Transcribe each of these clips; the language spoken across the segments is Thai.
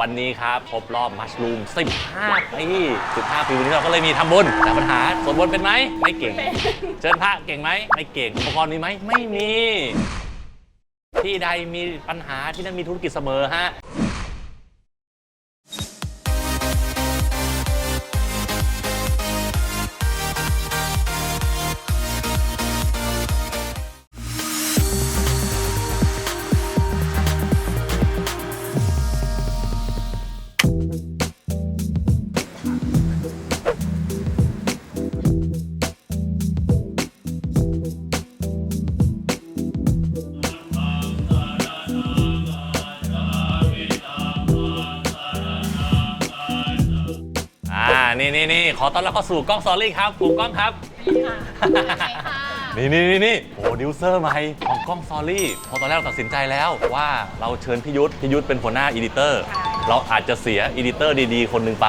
วันนี้ครับครบรอบมัชลูม 15 ปี 15 ปีวันนี้เราก็เลยมีทำบุญแต่ปัญหาสวดมนต์เป็นไหม ไม่เก่ง เชิญพระเก่งไหม ไม่เก่ง อุปกรณ์มีไหม ไม่มี ที่ใดมีปัญหาที่นั่นมีธุรกิจเสมอฮะ นี่นี่นี่ขอต้อนรับเข้าสู่กล้องซอรี่ครับกลุ่มกล้องครับ นี่นี่นี่นี่โอ้ดิวเซอร์ใหม่ของกล้องซอรี่พอตอนแรกเราตัดสินใจแล้วว่าเราเชิญพี่ยุทธพี่ยุทธเป็นหัวหน้าอีดิเตอร์ เราอาจจะเสียอีดิเตอร์ดีๆ คนหนึ่งไป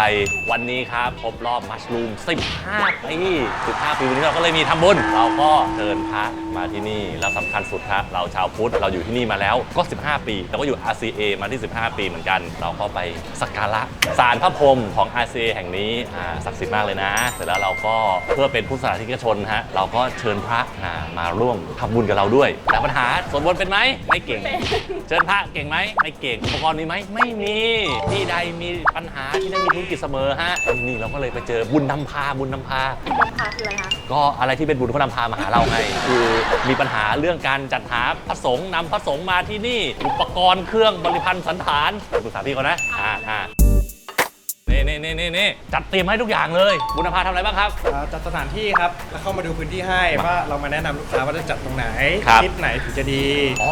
วันนี้ครับครบรอบมัชลูม 15 ปี 15 ปีวันนี้เราก็เลยมีทำบุญ เราก็เชิญพระมาที่นี่แล้วสำคัญสุดครับเราชาวพุทธเราอยู่ที่นี่มาแล้วก็ 15 ปีเราก็อยู่ RCA มาที่ 15 ปีเหมือนกัน เราก็ไปสักการะศาลพระพรหมของ RCA แห่งนี้อ่าศักดิ์สิทธิ์มากเลยนะ เสร็จแล้วเราก็เพื่อเป็นผู้สาธารณชนฮะเราก็เชิญพระอ่ามาร่วมทำบุญกับเราด้วยแต่ปัญหาสวดมนต์เป็นไหมไม่เก่ง เชิญพระเก่งไหมไม่เก่งอุปกรณ์มีไหมไม่มีที่ใดมีปัญหาที่นั่นมีธุรกิจเสมอฮะนี่เราก็เลยไปเจอบุญนำพาบุญนำพาราคาคืออะไรคะก็อะไรที่เป็นบุญเขานำพามาหาเราไงคือมีปัญหาเรื่องการจัดหาพระสงฆ์นำพระสงฆ์มาที่นี่ อุปกรณ์เครื่องบริพันธ์สันฐานปรึกษาพี่เขานะอ่าอ่านี่นี่นี่นี่นี่จัดเตรียมให้ทุกอย่างเลยบุญนำพาทำอะไรบ้างครับ อ่าจัดสถานที่ครับแล้วเข้ามาดูพื้นที่ให้ว่าเรามาแนะนำลูกค้าว่าจะจัดตรงไหนครับ ทิศไหนถึงจะดีอ๋อ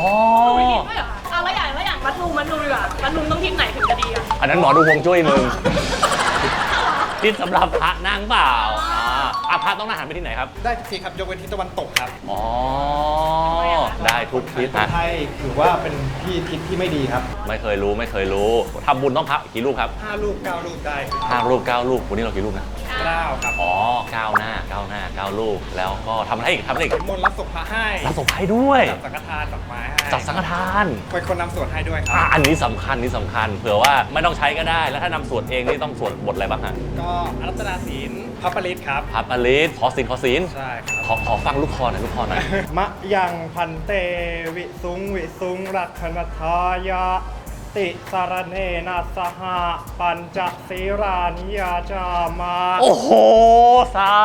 ไม่เหรอเอาแล้วอย่างแล้วอย่างมัดรูมมัดรูดีกว่ามัดรูมต้องทิศไหนถึงจะดีอะอันนั้นหมอดูฮวงจุ้ยมึง ที่สำหรับพระนั่งเปล่าอ่าอะ พระต้องหน้าหันไปที่ไหนครับ ได้ทุกทีครับยกเว้นทิศตะวันตกครับอ๋อ ได้ทุกทิศทาฮะงไทยถือว่าเป็นที่ทิศที่ไม่ดีครับไม่เคยรู้ไม่เคยรู้ทำบุญต้องพระกี่ลูกครับ5ลูก9ลูกได้ห้าลูกเก้าลูกวันนี้เรากี่ลูกนะ9ครับอ๋อก้าวหน้าก้าวหน้าก้าวลูก แล้วก็ทำอะไรอีกทำอะไรอีกมนต์รับศพพระให้รับส่งให้ด้วย จัดสังฆทานดอกไม้ให้จัดสังฆทานเป็นคนนำสวดให้ด้วยคอะรับ อันนี้สำคัญนี่สำคัญ เผื่อว่าไม่ต้องใช้ก็ได้ แล้วถ้านำสวดเองนี่ต้องสวดบทอะไรบ้างฮะก็อารัตนาศีล พระปริตครับพระปริศขอศีลขอศีลใช่ครับ ขอขอฟังลูกคอหน่อยลูกคอหน่อย มะยังพันเตวิสุงวิสุงรักขณทายะ ติสารเนนาสหะปัญจศีรานิยาจามา โอ้โห สา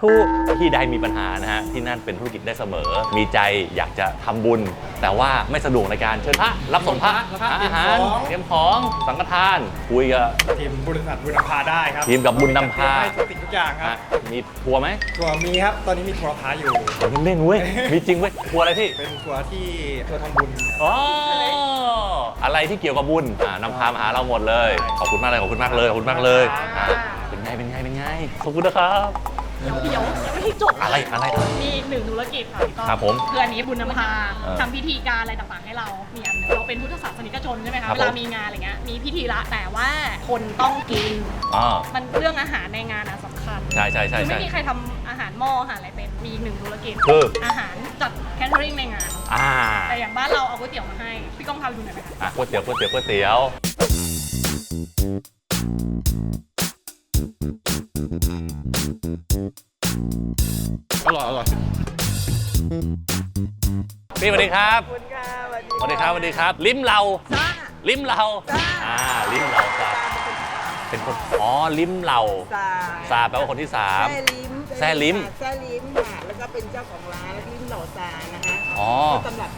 ธุที่ใดมีปัญหานะฮะที่นั่นเป็นธุรกิจได้เสมอ มีใจอยากจะทำบุญ แต่ว่าไม่สะดวกในการเชิญพระรับส่งพระรับพระหาอาหารเตรียมของสังฆทานคุยกับ ทีมบริษัทบุญนำพาได้ครับทีมกับบุญนำพาให้ทุกสิ่งทุกอย่างครัฮะบมีทัวร์ไหมทัวร์มีครับ ตอนนี้มีทัวร์พาอยู่ ผมเล่นๆเว้ยมีจริงเว้ยทัวร์อะไรพี่ เป็นทัวร์ที่ทัวร์ทำบุญอ๋ออะไรที่เกี่ยวกับบุญอ่านำพามาหาเราหมดเลย ขอบคุณมากเลย ขอบคุณมากเลย ขอบคุณมากเลยอะเป็นไง เป็นไง เป็นไง ขอบคุณนะครับ เดี๋ยวเดี๋ยวยังไม่ได้จบอะไรอะไรอะไร มีอีกหนึ่งธุรกิจค่ะพี่ก้องครับผมคืออันนี้บุญนำพาเออทำพิธีการอะไรต่างๆให้เรา มีอันหนึงเราเป็นพุทธศาสนิกชนใช่ไหมครัคะบเวลามีงานอะไรเงี้ยมีพิธีละแต่ว่าคนต้องกินอ๋อมันเรื่องอาหารในงานอะสำคัญใช่ใช่ใช่คือใช่ ไม่มีใครทำอาหารหม้ออาหารอะไรเป็นมีอีกหนึ่งธุรกิจคือ อาหารจัดแคทเทอริงในงาน อ่าแต่อย่างบ้านเราเอาก๋วยเตี๋ยวมาให้พี่ก้องพาไปดูหน่อยไหมคะ อะก๋วยเตี๋ยวก๋วยเตี๋ยวก๋วยเตี๋ยว พี่สวัสดีครับคุณค่ะสวัสดีครับสวัสดีครับ ลิ้มเราจ้าลิ้มเราจ้าอ่าลิ้มเราครับเป็นคนอ๋อลิ้มเราซาซาแปลว่าคนที่สามแซ่ลิ้มแซ่ลิ้มแซ่ลิ้มค่ะแล้วก็เป็นเจ้าของร้านแล้วลิ้มเหล่าซานะคะอ๋อสำหรับ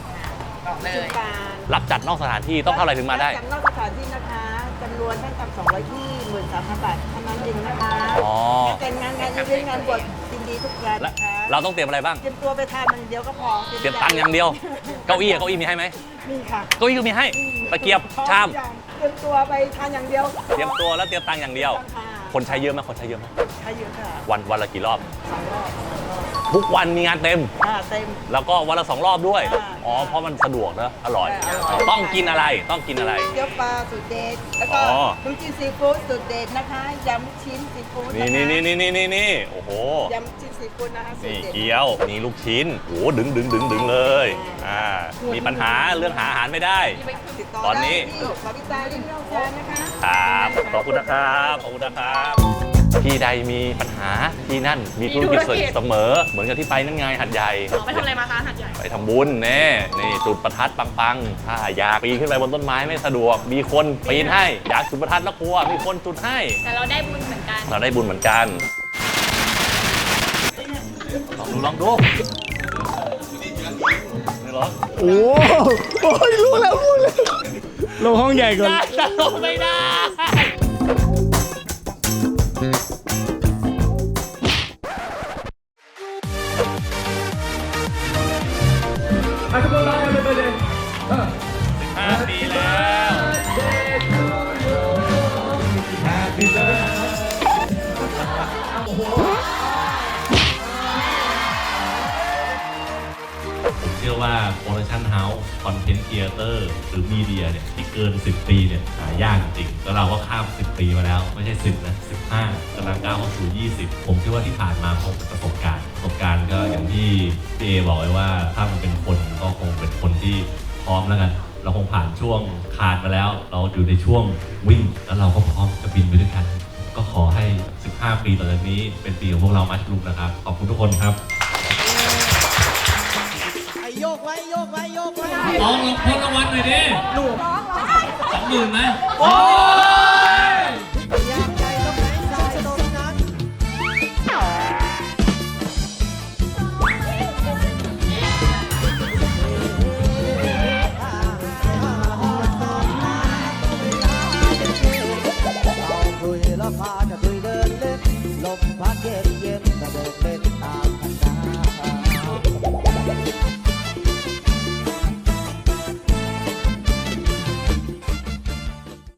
เลยการรับจัดนอกสถานที่ต้องเท่าไหร่ถึงมาได้จำนอกสถานที่นะคะจำนวนตั้งแต่200ที่หมื่นสามพันบาทเท่านั้นเองนะคะอ๋อเป็นงานงานอีเวนต์งานบวชยิน ดีทุกงานและนะคะเราต้องเตรียมอะไรบ้าง เตรียมตัวไปทานมันเดียวก็พอเตรียมตังค์อย่างเดียว เก้าอี้อะเก้าอี้มีให้ไหมมีค่ะเก้าอี้ก็มีให้ ตะเกียบ ชาม เตรียมตัวไปทานอย่างเดียวเตรียมตัวแล้วเตรียมตังค์อย่างเดียวค่ะคนใช้เยอะไหมคนใช้เยอะไหมใช้เยอะค่ะวันวันละกี่รอบ สองรอบสองรอบ ทุกวันมีงานเต็ม อ่าเต็ม แล้วก็วันละสองรอบด้วย อ่าอ๋อ เพราะมันสะดวกนะอร่อย ใช่อร่อย ต้องกินอะไร ต้องกินอะไร เกี๊ยวปลาสูตรเด็ด แล้วก็อ๋อ ลูกชิ้นซีฟู้ดสูตรเด็ดนะคะยำชิ้นซีฟู้ดนี่ะคะนี่นี่นี่นี่นี่นี่โอ้โห ยำชิ้นซีฟู้ดนะคะสูตนี่รเด็ด เกี๊ยว นี่ลูกชิ้นโอ้โหดึงดึงดึงดึงเลย อ่า มีปัญหาเรื่องหาอาหารไม่ได้ ติดต่อตอนนี้ ได้ที่บาริสต้าลิ้นเล่าจานนะคะ ครับ ขอบคุณนะครับ ขอบคุณนะครับ ที่ใดมีปัญหาที่นั่นมีธุรกิจ เสมอ เหมือนกับที่ไปนั่นไงหัดใหญ่ อ๋อไปทำอะไรมาคะหัดใหญ่ ไปทำบุญแน่นี่จุดประทัดปังๆ ถ้าอยากปีนขึ้นไปบนต้นไม้ไม่สะดวก มีคนปีนให้ อยากจุดประทัดแล้วกลัว มีคนจุดให้ แต่เราได้บุญเหมือนกันเราได้บุญเหมือนกัน ลองดูลองดูนี่เหรอโอ้โอ้ยรู้แล้วรู้แล้วลงห้องใหญ่ก่อนจะลงไม่ได้ ว่า Production House Content Creator หรือมีเดียเนี่ยที่เกิน 10 ปีเนี่ยหายากจริงๆแล้วเราก็ข้าม 10 ปีมาแล้ว ไม่ใช่ 10 นะ 15กำลังก้าวเข้าสู่ 20 ผมเชื่อว่าที่ผ่านมาคงประสบการณ์ประสบการณ์ก็อย่างที่พี่เอบอกไว้ว่าถ้ามันเป็นคนก็คงเป็นคนที่พร้อมแล้วกันเราคงผ่านช่วงคานมาแล้ว เราอยู่ในช่วงวิ่ง แล้วเราก็พร้อมจะบินไปด้วยกัน ก็ขอให้ 15 ปีต่อจากนี้เป็นปีของพวกเรามัชลูมนะครับ ขอบคุณทุกคนครับ้องลองพ้นรางวัลหน่อยดิลูสองหมื่นไหมโอ้ยพาจะคุย